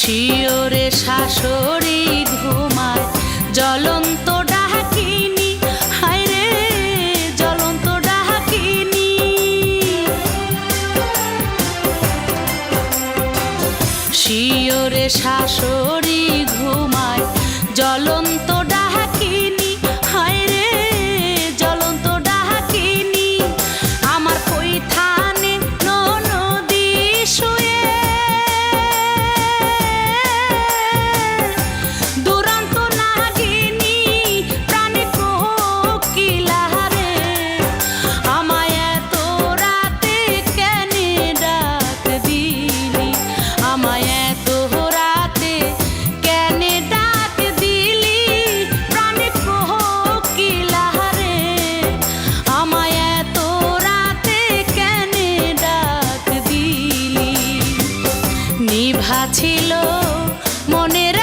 শিওরে শাশুড়ি ঘুমায়। জ্বলন্ত ডাকিনি হায় রে জ্বলন্ত ডাকিনি। শিওরে শাশুড়ি ঘুমায়। ছিল মনের